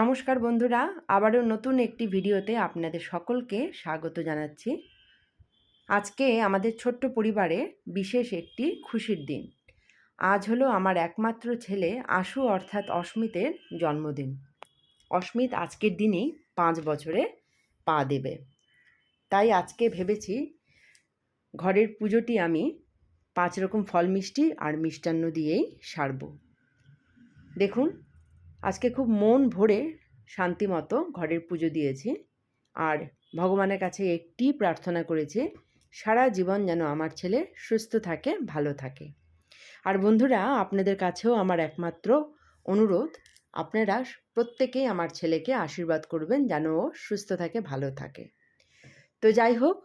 নমস্কার বন্ধুরা, আবারও নতুন একটি ভিডিওতে আপনাদের সকলকে স্বাগত জানাচ্ছি। আজকে আমাদের ছোট্ট পরিবারে বিশেষ একটি খুশির দিন। আজ হলো আমার একমাত্র ছেলে আশু অর্থাৎ অস্মিতের জন্মদিন। অস্মিত আজকের দিনেই পাঁচ বছরে পা দেবে। তাই আজকে ভেবেছি ঘরের পুজোটি আমি পাঁচ রকম ফল মিষ্টি আর মিষ্টান্ন দিয়েই সারব। দেখুন আজকে খুব মন ভরে শান্তি মতো ঘরের পুজো দিয়েছি। আর ভগবানের কাছে একটি প্রার্থনা করেছি, সারা জীবন যেন আমার ছেলে সুস্থ থাকে, ভালো থাকে। আর বন্ধুরা, আপনাদের কাছেও আমার একমাত্র অনুরোধ, আপনারা প্রত্যেকেই আমার ছেলেকে আশীর্বাদ করবেন যেন ও সুস্থ থাকে, ভালো থাকে। তো যাই হোক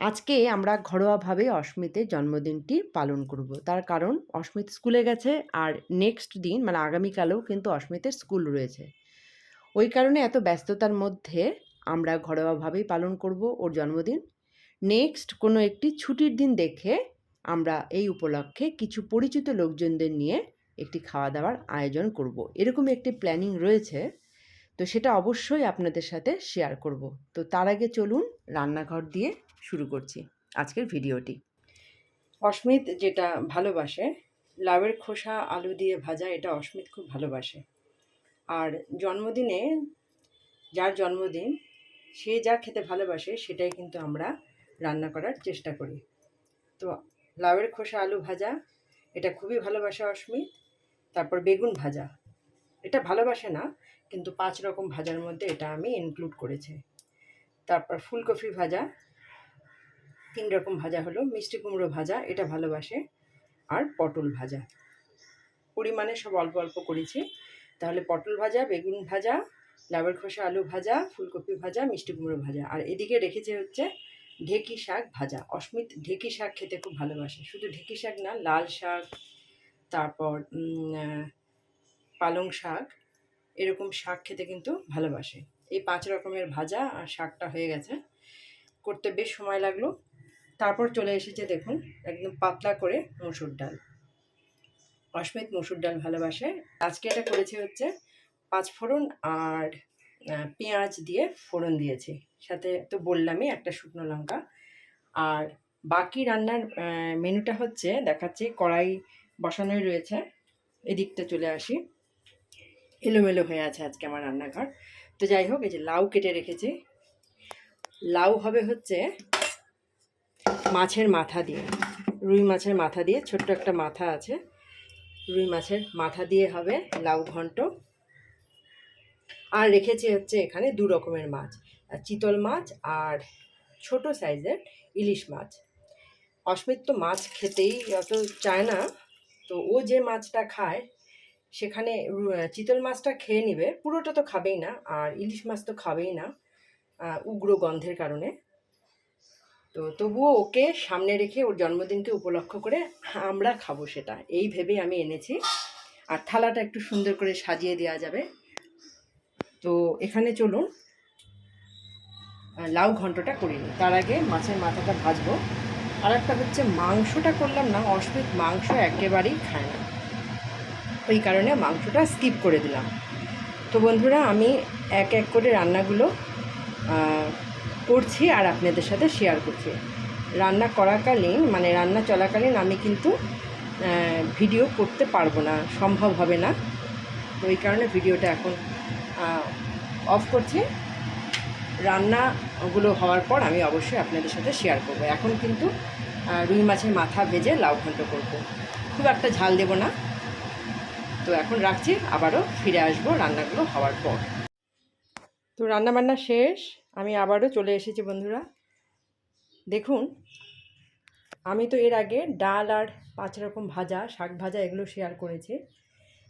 আজকে আমরা ঘরোয়াভাবে অস্মিতের জন্মদিনটি পালন করব। তার কারণ অস্মিত স্কুলে গেছে আর নেক্সট দিন মানে আগামীকালেও কিন্তু অস্মিতের স্কুল রয়েছে। ওই কারণে এত ব্যস্ততার মধ্যে আমরা ঘরোয়াভাবেই পালন করব ওর জন্মদিন। নেক্সট কোনো একটি ছুটির দিন দেখে আমরা এই উপলক্ষে কিছু পরিচিত লোকজনদের নিয়ে একটি খাওয়া দাওয়ার আয়োজন করব। এরকম একটি প্ল্যানিং রয়েছে, তো সেটা অবশ্যই আপনাদের সাথে শেয়ার করব। তো তার আগে চলুন রান্নাঘর দিয়ে শুরু করছি আজকের ভিডিওটি। অস্মিত যেটা ভালোবাসে, লাউয়ের খোসা, আলু দিয়ে ভাজা এটা অস্মিত খুব ভালোবাসে। আর জন্মদিনে, যার জন্মদিন, সে যা খেতে ভালোবাসে সেটাই কিন্তু আমরা রান্না করার চেষ্টা করি। তো লাউয়ের খোসা, আলু ভাজা, এটা খুবই ভালোবাসে অস্মিত। তারপর বেগুন ভাজা, এটা ভালোবাসে না, কিন্তু পাঁচ রকম ভাজার মধ্যে এটা আমি ইনক্লুড করেছি। তারপর ফুলকপি ভাজা তিন রকম ভাজা হলো, মিষ্টি কুমড়ো ভাজা, এটা ভালোবাসে, আর পটল ভাজা। পরিমাণে সব অল্প অল্প করেছি। তাহলে পটল ভাজা, বেগুন ভাজা লাউয়ের খোসা, আলু ভাজা, ফুলকপি ভাজা, মিষ্টি কুমড়ো ভাজা। আর এদিকে রেখেছে হচ্ছে ঢেকি শাক ভাজা। অস্মিত ঢেকি শাক খেতে খুব ভালোবাসে। শুধু ঢেকি শাক না, লাল শাক, তারপর পালং শাক, এরকম শাক খেতে কিন্তু ভালোবাসে। এই পাঁচ রকমের ভাজা আর শাকটা হয়ে গেছে। করতে বেশ সময় লাগল। তারপর চলে এসেছে দেখুন, একদম পাতলা করে মসুর ডাল। অস্মিত মসুর ডাল ভালোবাসে। আজকে এটা করেছি হচ্ছে পাঁচ ফোড়ন আর পেঁয়াজ দিয়ে ফোড়ন দিয়েছি। সাথে তো বললামই একটা শুকনো লঙ্কা। আর বাকি রান্নার মেনুটা হচ্ছে দেখাচ্ছি, কড়াই বসানোই রয়েছে। এদিকটা চলে আসি। এলোমেলো হয়ে আছে আজকে আমার রান্নাঘর। তো যাই হোক, এই যে লাউ কেটে রেখেছি। লাউ হবে হচ্ছে মাছের মাথা দিয়ে, রুই মাছের মাথা দিয়ে, ছোট্ট একটা মাথা আছে। রুই মাছের মাথা দিয়ে হবে লাউ ঘন্ট। আর রেখেছি হচ্ছে এখানে দু রকমের মাছ, চিতল মাছ আর ছোট সাইজের ইলিশ মাছ। অস্মিত তো মাছ খেতেই অত চায় না, তো ও যে মাছটা খায়, সেখানে চিতল মাছটা খেয়ে নেবে। পুরোটা তো খাবেই না, আর ইলিশ মাছ তো খাবেই না উগ্র গন্ধের কারণে। তো তবুও ওকে সামনে রেখে ওর জন্মদিনকে উপলক্ষ করে আমরা খাব সেটা। এই ভেবেই আমি এনেছি। আর থালাটা একটু সুন্দর করে সাজিয়ে দেওয়া যাবে। তো এখানে চলুন লাউ ঘন্টটা করিনি তার আগে মাছের মাথাটা ভাজবো। আর একটা হচ্ছে, মাংসটা করলাম না, অস্মিত মাংস একেবারেই খায় না। ওই কারণে মাংসটা স্কিপ করে দিলাম। তো বন্ধুরা, আমি এক এক করে রান্নাগুলো করছি আর আপনাদের সাথে শেয়ার করছি। রান্না করাকালীন মানে রান্না চলাকালীন আমি কিন্তু ভিডিও করতে পারব না, সম্ভব হবে না। তো ওই কারণে ভিডিওটা এখন অফ করছি। রান্নাগুলো হওয়ার পর আমি অবশ্যই আপনাদের সাথে শেয়ার করব। এখন কিন্তু রুই মাছের মাথা ভেজে লাউ ঘন্ট করব। খুব একটা ঝাল দেব না। তো এখন রাখছি, আবারও ফিরে আসব রান্নাগুলো হওয়ার পর। তো রান্নাবান্না শেষ। আমি আবারও চলে এসেছি বন্ধুরা। দেখুন, আমি তো এর আগে ডাল আর পাঁচ রকম ভাজা, শাক ভাজা এগুলো শেয়ার করেছি।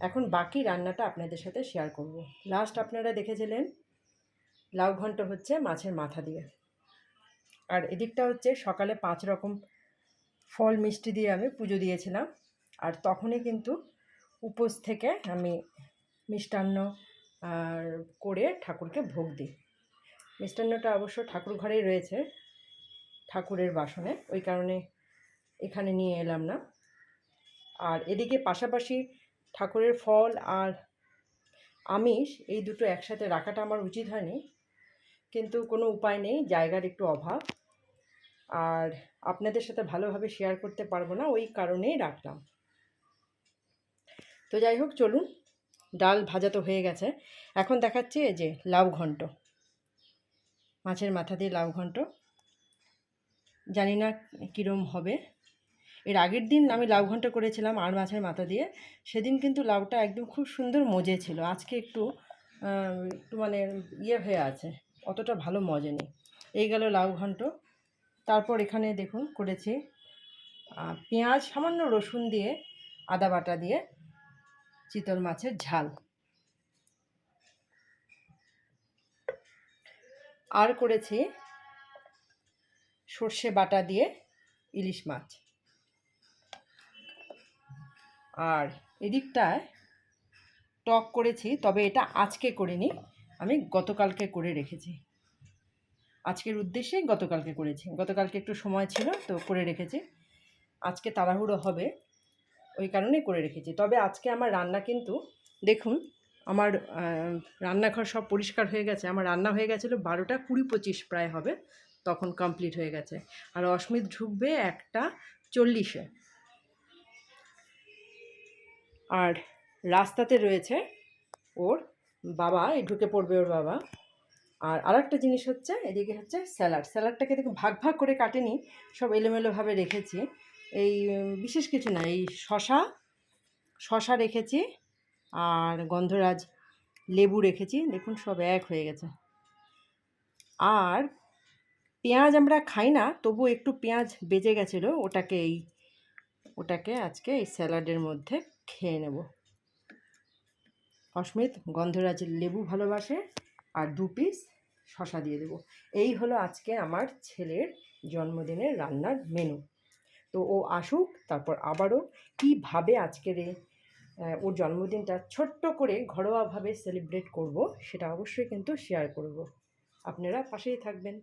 এখন বাকি রান্নাটা আপনাদের সাথে শেয়ার করব। লাস্ট আপনারা দেখেছিলেন, লাউ ঘন্ট হচ্ছে মাছের মাথা দিয়ে। আর এদিকটা হচ্ছে সকালে পাঁচ রকম ফল মিষ্টি দিয়ে আমি পুজো দিয়েছিলাম। আর তখনই কিন্তু উপোস থেকে আমি মিষ্টান্ন আর করে ঠাকুরকে ভোগ দিই। মিষ্টান্নটা অবশ্য ঠাকুর ঘরেই রয়েছে, ঠাকুরের বাসনে, ওই কারণে এখানে নিয়ে এলাম না। আর এদিকে পাশাপাশি ঠাকুরের ফল আর আমিষ, এই দুটো একসাথে রাখাটা আমার উচিত হয়নি, কিন্তু কোনো উপায় নেই, জায়গার একটু অভাব। আর আপনাদের সাথে ভালোভাবে শেয়ার করতে পারব না, ওই কারণেই রাখলাম। তো যাই হোক, চলুন ডাল ভাজা তো হয়ে গেছে। এখন দেখাচ্ছি যে লাউ ঘন্ট। মাছের মাথা দিয়ে লাউ ঘন্ট। জানি না কীরম হবে। এর আগের দিন আমি লাউ ঘন্ট করেছিলাম আর মাছের মাথা দিয়ে। সেদিন কিন্তু লাউটা একদম খুব সুন্দর মজে ছিল। আজকে একটু একটু মানে ইয়ে হয়ে আছে। অতটা ভালো মজে নেই এই গেল লাউ ঘন্ট। তারপর এখানে দেখুন করেছি পেঁয়াজ, সামান্য রসুন দিয়ে, আদা বাটা দিয়ে চিতল মাছের ঝাল। আর করেছি সর্ষে বাটা দিয়ে ইলিশ মাছ। আর এদিকটায় টক করেছি, তবে এটা আজকে করিনি, আমি গতকালকে করে রেখেছি। আজকের উদ্দেশ্যে গতকালকে করেছি। গতকালকে একটু সময় ছিল, তো করে রেখেছি। আজকে তাড়াহুড়ো হবে। ওই কারণেই করে রেখেছি। তবে আজকে আমার রান্না কিন্তু, দেখুন, আমার রান্নাঘর সব পরিষ্কার হয়ে গেছে। আমার রান্না হয়ে গেছিল বারোটা কুড়ি পঁচিশ প্রায় হবে, তখন কমপ্লিট হয়ে গেছে। আর অস্মিত ঢুকবে একটা চল্লিশে। আর রাস্তাতে রয়েছে ওর বাবা, এই ঢুকে পড়বে ওর বাবা। আর আরেকটা জিনিস হচ্ছে, এদিকে হচ্ছে স্যালাড। স্যালাডটাকে দেখুন, ভাগ ভাগ করে কাটেনি, সব এলোমেলোভাবে রেখেছি। এই বিশেষ কিছু না, এই শশা শশা রেখেছি আর গন্ধরাজ লেবু রেখেছি, দেখুন সব এক হয়ে গেছে। আর পেঁয়াজ আমরা খাই না তবু একটু পেঁয়াজ বেজে গেছিল, ওটাকে এই, ওটাকে আজকে এই স্যালাডের মধ্যে খেয়ে নেব। অস্মিত, গন্ধরাজ লেবু ভালোবাসে, আর দু পিস শশা দিয়ে দেবো। এই হলো আজকে আমার ছেলের জন্মদিনের রান্নার মেনু তো ও আসুক তারপর আবারও কীভাবে আজকের এই ওর জন্মদিনটা ছোট্ট করে ঘরোয়াভাবে সেলিব্রেট করব সেটা অবশ্যই কিন্তু শেয়ার করব। আপনারা পাশেই থাকবেন।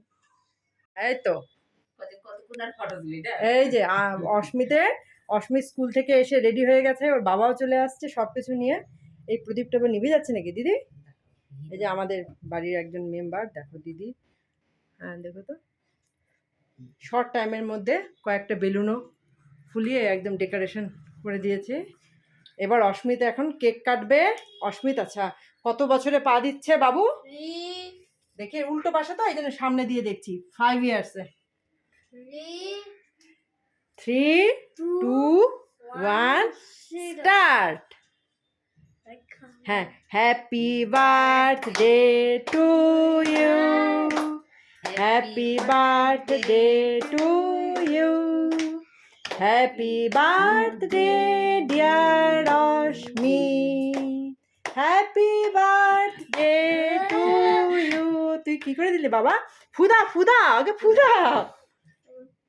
এই তো? এই যে অস্মিতের অস্মিত স্কুল থেকে এসে রেডি হয়ে গেছে ওর বাবাও চলে আসছে সব কিছু নিয়ে। এই প্রদীপটা নিভে যাচ্ছে নাকি দিদি? এই যে আমাদের বাড়ির একজন মেম্বার দেখো দিদি। হ্যাঁ দেখো তো। শর্ট টাইমের মধ্যে কয়েকটা বেলুনও ফুলিয়ে একদম ডেকোরেশন করে দিয়েছে। এবার অস্মিত এখন কেক কাটবে। অস্মিত আচ্ছা কত বছরে পা দিচ্ছে বাবু? দেখে উল্টো পাশে তো এই জন্য সামনে দিয়ে দেখছি। ফাইভ ইয়ার্সে থ্রি টু ওয়ান স্টার্ট হ্যাঁ happy birthday to you happy birthday to you happy birthday dear Rashmi happy birthday to you তুই কি করে দিলি বাবা? ফুদা ফুদা আগে ফুদা।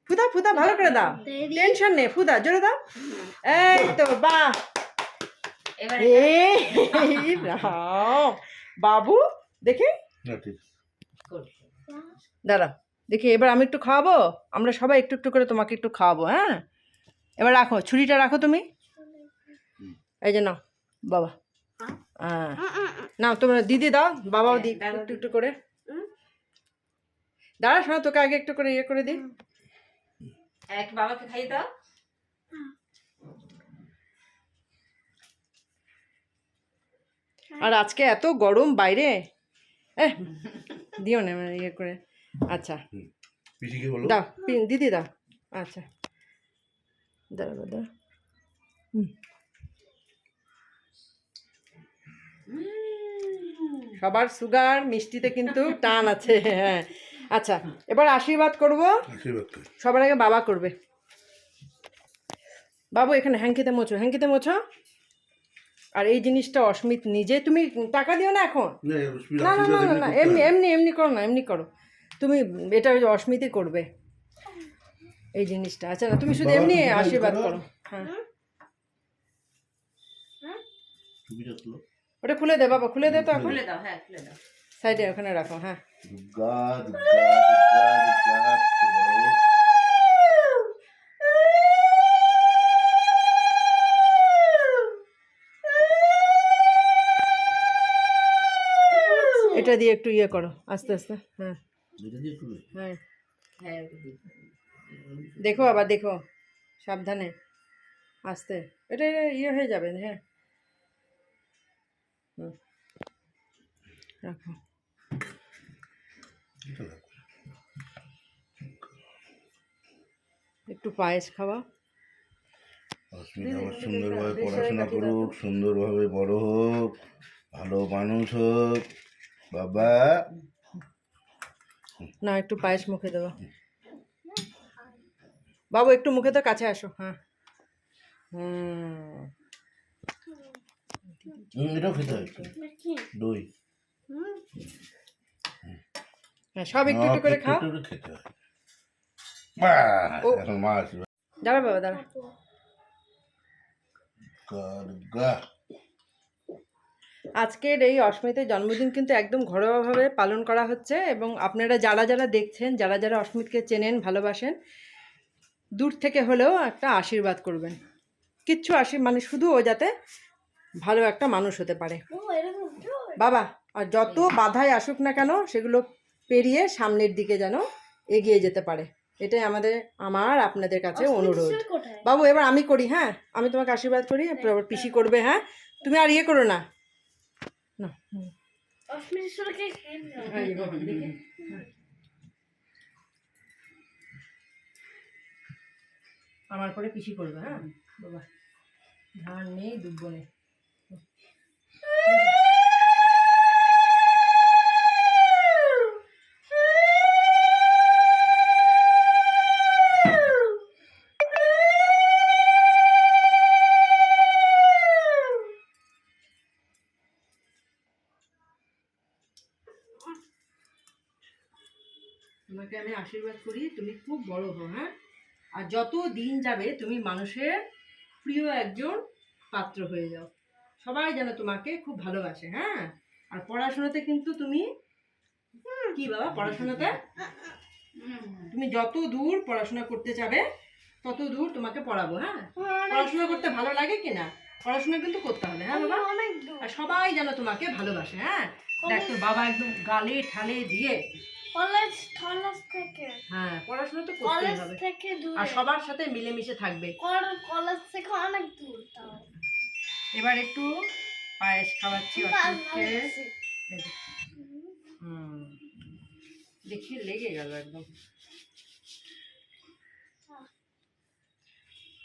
ফুদা ফুদা ভালো করে দাও। টেনশন নেই ফুদা জোরে দাও। এই তো বাহ এবার এই বাবু দেখি। দাঁড়া দেখি এবার আমি একটু খাওয়াবো? আমরা সবাই একটু একটু করে তোমাকে একটু খাওয়াবো হ্যাঁ? এবার রাখো ছুরিটা রাখো তুমি। এই যে নাও বাবা। হ্যাঁ। নাও তোমরা দিদি দাও বাবাও দিই একটু একটু করে। দাঁড়া শোনো তোকে আগে একটু করে ইয়ে করে দিই। এক বাবাকে খাইয়ে দাও। আর আজকে এত গরম বাইরে? দিও না ইয়ে করে। আচ্ছা। দাও দিদি দাও। আচ্ছা। দাঁড়া দাঁড়া সবার সুগার মিষ্টিতে কিন্তু টান আছে হ্যাঁ। আচ্ছা এবার আশীর্বাদ করব। সবার আগে বাবা করবে। বাবু এখানে হ্যাঙ্কিতে মোছো হ্যাঙ্কিতে মোছো। আর এই জিনিসটা অস্মিত নিজে তুমি টাকা দিও না এখন? না, না না না এমনি এমনি এমনি করো না এমনি করো। তুমি এটা ওই যে করবে। এই জিনিসটা। আচ্ছা না তুমি শুধু এমনি আশীর্বাদ করো। হ্যাঁ। ওটা খুলে দে বাবা খুলে দে তো এখন। খুলে দাও হ্যাঁ খুলে দাও। সাইডে ওখানে রাখো হ্যাঁ। এটা দিয়ে একটু ইয়ে করো আস্তে আস্তে হ্যাঁ। হ্যাঁ। হ্যাঁ। দেখো আবার দেখো সাবধানে। আস্তে। এটা ইয়ে হয়ে যাবে হ্যাঁ। রাখো। একটু পায়েস খাওয়া। সুন্দরভাবে পড়াশোনা করুক সুন্দরভাবে বড় হোক ভালো মানুষ হোক বাবা। না একটু পায়েস মুখে দেবো। বাবু একটু মুখে তো কাছে আসো হ্যাঁ। এটাও খেতে হয় দই। হ্যাঁ সব একটু একটু করে খাও। খেতে হয় দাঁড়া বাবা দাঁড়া। আজকের এই অস্মিতের জন্মদিন কিন্তু একদম ঘরোয়াভাবে পালন করা হচ্ছে এবং আপনারা যারা যারা দেখছেন যারা যারা অস্মিতকে চেনেন ভালোবাসেন দূর থেকে হলেও একটা আশীর্বাদ করবেন। কিচ্ছু আশীর মানে শুধু ও যাতে ভালো একটা মানুষ হতে পারে। বাবা আর যত বাধাই আসুক না কেন সেগুলো পেরিয়ে সামনের দিকে যেন এগিয়ে যেতে পারে। এটাই আমাদের আমার আপনাদের কাছে অনুরোধ। বাবু এবার আমি করি হ্যাঁ? আমি তোমাকে আশীর্বাদ করি এরপর পিসি করবে হ্যাঁ? তুমি আর ইয়ে করো না। আমার পরে পিসি করবে হ্যাঁ? বাবা ধান নেই দুব্ব নেই আশীর্বাদ করি তুমি খুব বড় হও হ্যাঁ? আর যত দিন যাবে তুমি মানুষের প্রিয় একজন পাত্র হয়ে যাও। সবাই যেন তোমাকে খুব ভালোবাসে হ্যাঁ? আর পড়াশোনাতে কিন্তু তুমি কি বাবা পড়াশোনাতে? তুমি যত দূর পড়াশোনা করতে যাবে তত দূর তোমাকে পড়াবো হ্যাঁ? পড়াশোনা করতে ভালো লাগে কিনা পড়াশোনা কিন্তু করতে হবে হ্যাঁ বাবা? আর সবাই যেন তোমাকে ভালোবাসে হ্যাঁ? দেখ তোর বাবা একদম গালে ঠালে দিয়ে কলেজ কলেজ থেকে। হ্যাঁ পড়াশোনা তো করতেই কলেজ হবে। থেকে দূরে। আর সবার সাথে মিলেমিশে থাকবে। কলেজ থেকে অনেক দূর এবার একটু পায়েস খাওয়াচ্ছি অসুখকে হুম। দেখি লেগে গেল একদম।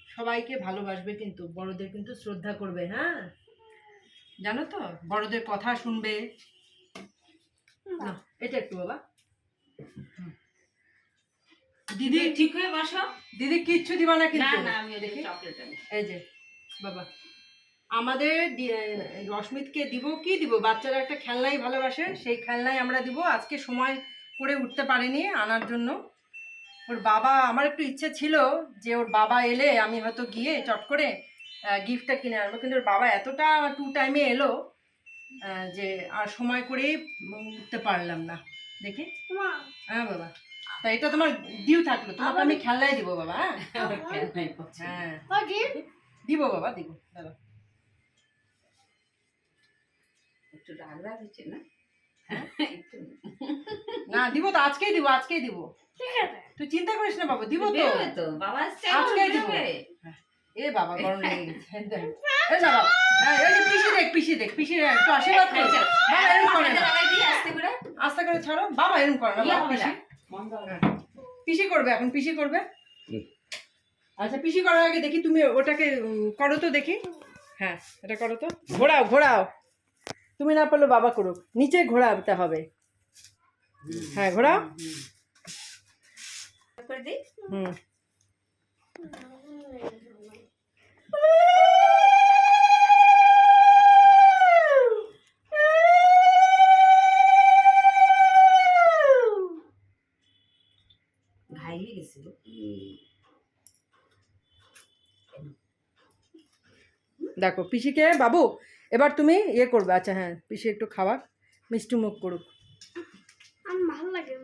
সবাইকে ভালোবাসবে কিন্তু বড়দের কিন্তু শ্রদ্ধা করবে হ্যাঁ? জানো তো? বড়দের কথা শুনবে। না এটা একটু বাবা। দিদি ঠিক হয়ে বসো। দিদি কিচ্ছু দিবা না না কিন্তু। না আমি। চকলেট আনি এই যে বাবা। আমাদের রশ্মিতকে দিব কি দিব? বাচ্চারা একটা খেলনাই ভালোবাসে সেই খেলনাই আমরা দিব। আজকে সময় করে উঠতে পারিনি আনার জন্য। ওর বাবা আমার একটু ইচ্ছে ছিল যে ওর বাবা এলে আমি হয়তো গিয়ে চট করে গিফটটা কিনে আনব। কিন্তু ওর বাবা এতটা টু টাইমে এলো আহ, যে আর সময় করেই উঠতে পারলাম না। দেখি। হ্যাঁ বাবা। তা এটা তোমার ডিউ থাকল। তোমাকে আমি দিব বাবা হ্যাঁ। হ্যাঁ। ওকে, দিব বাবা দিব। দাদা একটু রাগ রাগ হচ্ছে না? হ্যাঁ? না। দিব তো আজকেই দিব আজকেই দিব। ঠিক আছে। তুই চিন্তা করিস না বাবা দিব তো। বাবা আসছে আজকে দিব। এ বাবা গরম লেগে গেছে এই না বাবা হ্যাঁ, এই পিসি দেখ পিসি দেখ পিসি একটু আশীর্বাদ করে আচ্ছা, বাবা এরকম করে না। আস্তে করে আস্তে করে ছাড়ো বাবা এরকম করে না বাবা পিসি। না। পিসি করবে এখন পিসি করবে? আচ্ছা পিসি করার আগে দেখি তুমি ওটাকে করো তো দেখি। হ্যাঁ এটা করো তো। ঘোরাও ঘোরাও। তুমি না পারলে বাবা করুক। নিচে ঘোরাতে হবে। হ্যাঁ ঘোরাও। করে দিই। হুম। ঘাইলে গেছিল দেখো পিসিকে বাবু এবার তুমি ইয়ে করবে। আচ্ছা হ্যাঁ পিসি একটু খাওয়া মিষ্টি মুখ করুক। ভালো লাগে।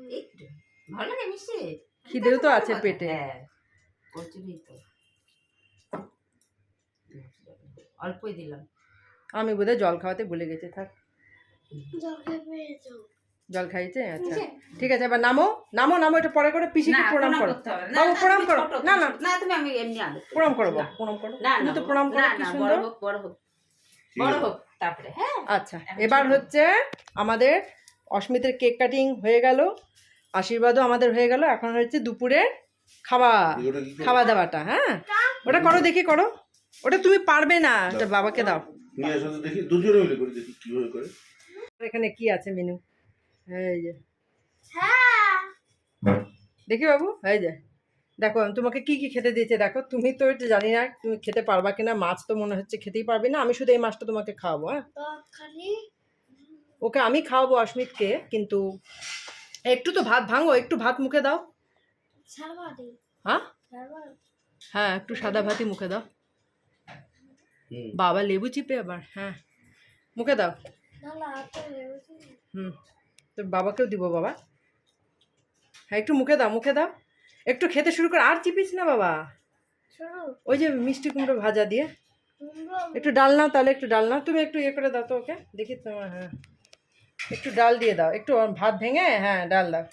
ভালো লাগে মিষ্টি খিদেও তো আছে পেটে। হ্যাঁ। প্রচুরই তো। অল্পই দিলাম। আমি বোধহয় জল খাওয়াতে ভুলে গেছি থাক। জল খাইছে আচ্ছা। ঠিক আছে এবার নামো। নামো নামো এটা পরে করে পিসিকে প্রণাম করো। করতে হবে। না। বাবু প্রণাম করো। না না। না তুমি আমি এমনি করো। প্রণাম করো বাবু, প্রণাম করো। না তুমি তো প্রণাম করো কি সুন্দর। বড় হোক বড় হোক। বড় হোক তারপরে হ্যাঁ। আচ্ছা এবার হচ্ছে আমাদের অস্মিতের কেক কাটিং হয়ে গেল। আশীর্বাদও আমাদের হয়ে গেল। এখন হচ্ছে দুপুরে খাওয়া? খাওয়া দাওয়াটা হ্যাঁ? ওটা করো দেখি করো। ওটা তুমি পারবে না ওটা বাবাকে দাও। দেখি দুজনে মিলে করে দেখি কীভাবে করে। এখানে কি আছে মেনু এই যে। হ্যাঁ দেখি বাবু এই যে। দেখো তোমাকে কি কি খেতে দিয়েছে দেখো। তুমি তো এটা জানি না তুমি খেতে পারবা কিনা মাছ তো মনে হচ্ছে খেতেই পারবে না আমি শুধু এই মাছটা তোমাকে খাওয়াবো হ্যাঁ? ওকে আমি খাওয়াবো অস্মিতকে কিন্তু একটু তো ভাত ভাঙো একটু ভাত মুখে দাও। হ্যাঁ? হ্যাঁ একটু সাদা ভাতই মুখে দাও। বাবা লেবু চিপে আবার হ্যাঁ। মুখে দাও। না না হুম। তো বাবাকেও দিব বাবা। হ্যাঁ একটু মুখে দাও মুখে দাও। একটু খেতে শুরু কর। আর চিপিস না বাবা। ওই যে মিষ্টি কুমড়ো ভাজা দিয়ে। একটু ডাল নাও তাহলে একটু ডাল নাও। তুমি একটু ইয়ে করে দাও তো ওকে। দেখি তোমার হ্যাঁ। একটু ডাল দিয়ে দাও। একটু ভাত ভেঙে হ্যাঁ ডাল দাও।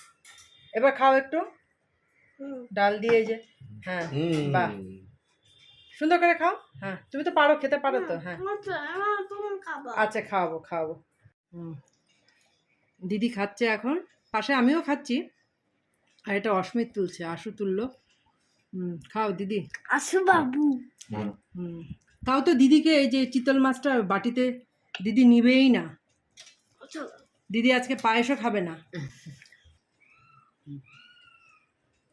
এবার খাও একটু। হুম ডাল দিয়ে এই যে হ্যাঁ হুম। বাহ। সুন্দর করে খাও। হ্যাঁ তুমি তো পারো খেতে পারো তো হ্যাঁ। তুমি খাবা। আচ্ছা খাওয়াবো খাওয়াবো। হুম। দিদি খাচ্ছে এখন। পাশে আমিও খাচ্ছি। আর এটা অস্মিত তুলছে আশু তুললো। হুম খাও দিদি। আসু বাবু। হুম। তাও তো দিদিকে এই যে চিতল মাছটা বাটিতে দিদি নিবেই না। দিদি আজকে পায়েসও খাবে না সময়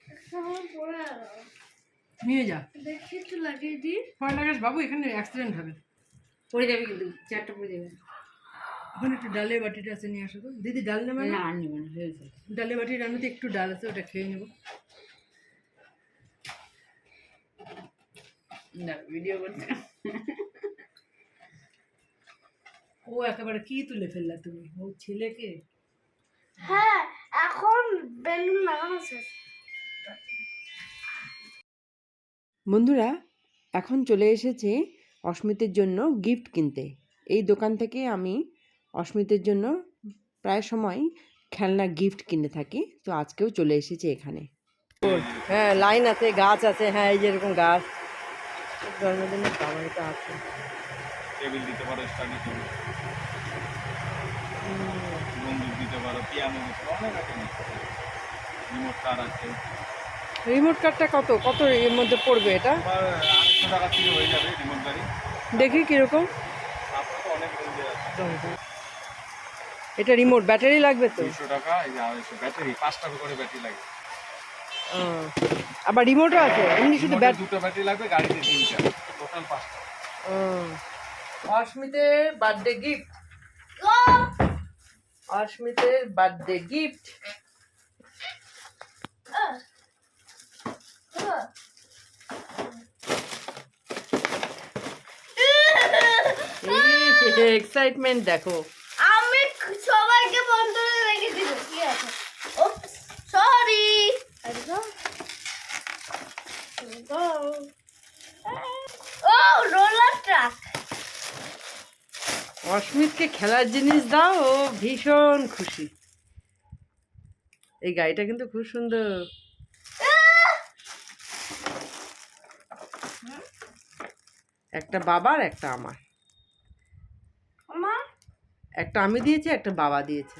পরে আরও নিয়ে যা। দেখি একটু লাগিয়ে দিই। ভয় লাগাস বাবু এখানে অ্যাক্সিডেন্ট হবে। পড়ে যাবে কিন্তু চারটা পড়ে যাবে। ওখানে একটু ডালের বাটিটা আছে নিয়ে আসো তো। দিদি ডাল নেবে না? না আর নিবে না হয়েছে ডালের বাটির রান্নাতে একটু ডাল আছে ওটা খেয়ে নেব। না ভিডিও করছে ও একেবারে কি তুলে ফেললা তুমি? ও ছেলেকে? হ্যাঁ এখন বেলুন লাগানো শেষ। বন্ধুরা এখন চলে এসেছে অস্মিতের জন্য গিফট কিনতে। এই দোকান থেকে আমি অস্মিতের জন্য প্রায় সময় খেলনা গিফট কিনে থাকি। তো আজকেও চলে এসেছে এখানে। হ্যাঁ লাইন আছে গাছ আছে হ্যাঁ এই যে এরকম গাছ। জন্মদিনের খাবারটা আছে। টেবিল দিতে পারো স্টাডি টেবিল বন্দুক দিতে পারো পিয়ানো দিতে পারো অনেক রকম রিমোট কার আছে। রিমোট কারটা কত? কত এর মধ্যে পড়বে এটা? হয়ে দেখি কীরকম। এটা রিমোট ব্যাটারি লাগবে তো? টাকা এই যে আড়াইশো ব্যাটারি পাঁচ টাকা করে ব্যাটারি লাগে ও, আবার রিমোটও আছে? এমনি শুধু ব্যাট দুটো ব্যাটারি লাগবে গাড়িতে তিনটা টোটাল পাঁচটা অস্মিতের বার্থডে গিফট অস্মিতের বার্থডে গিফট এক্সাইটমেন্ট দেখো। আমি সবাইকে বন্ধ করে রেখে দিব কি আছে ওপস সরি ও রোলার ট্রাক অস্মিতকে খেলার জিনিস দাও ও ভীষণ খুশি। এই গাড়িটা কিন্তু খুব সুন্দর। একটা বাবার একটা আমার। একটা আমি দিয়েছি একটা বাবা দিয়েছে।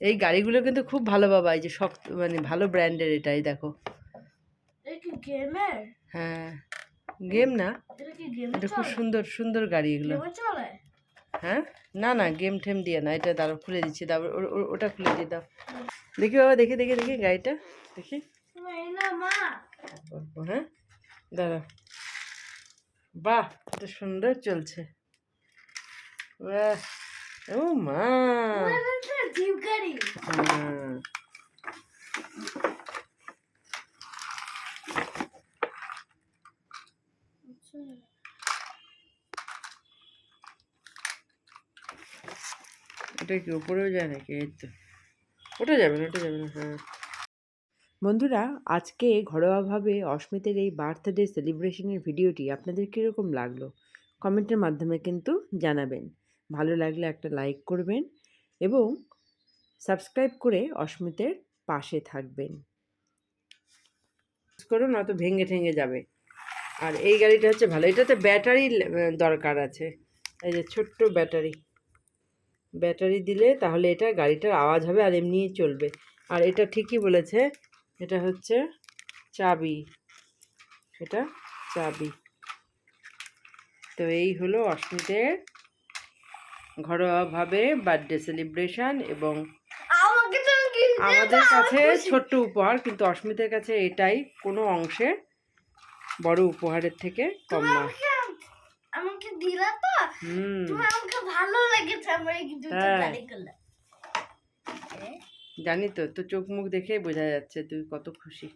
এই গাড়িগুলো কিন্তু খুব ভালো বাবা এই যে শক্ত মানে ভালো ব্র্যান্ডের এটাই দেখো। হ্যাঁ গেম না। এটা খুব সুন্দর সুন্দর গাড়ি এগুলো। হ্যাঁ? না না গেম ঠেম দিয়ে না এটা দাঁড়ো খুলে দিচ্ছি ও- ওটা খুলে দিয়ে দাও। দেখি বাবা দেখি দেখি দেখি গাড়িটা দেখি। হ্যাঁ দাঁড়া। বাহ এটা সুন্দর চলছে। ও মা। এটা কি উপরেও যায় নাকি? এই তো। ওটা যাবে না ওটা যাবে না হ্যাঁ। বন্ধুরা, আজকে ঘরোয়াভাবে অস্মিতের এই বার্থডে সেলিব্রেশনের ভিডিওটি আপনাদের কীরকম লাগল? কমেন্টের মাধ্যমে কিন্তু জানাবেন। ভালো লাগলে একটা লাইক করবেন এবং সাবস্ক্রাইব করে অস্মিতের পাশে থাকবেন। করুন নয়তো ভেঙে ঠেঙে যাবে। আর এই গাড়িটা হচ্ছে ভালো। এটাতে ব্যাটারি দরকার আছে। এই যে ছোট্ট ব্যাটারি। ব্যাটারি দিলে তাহলে এটা গাড়িটার আওয়াজ হবে আর এমনিই চলবে। আর এটা ঠিকই বলেছে এটা হচ্ছে চাবি। এটা চাবি। তো এই হলো অস্মিতের ঘরোয়াভাবে বার্থডে সেলিব্রেশন এবং আমাদের কাছে ছোট্ট উপহার কিন্তু অস্মিতের কাছে এটাই কোনো অংশে বড় উপহারের থেকে কম না। আমাকে দিলা তো? হুম। আমাকে ভালো লেগেছে আমার এই দুটো। জানি তো তো চোখ মুখ দেখেই বোঝা যাচ্ছে তুই কত খুশি।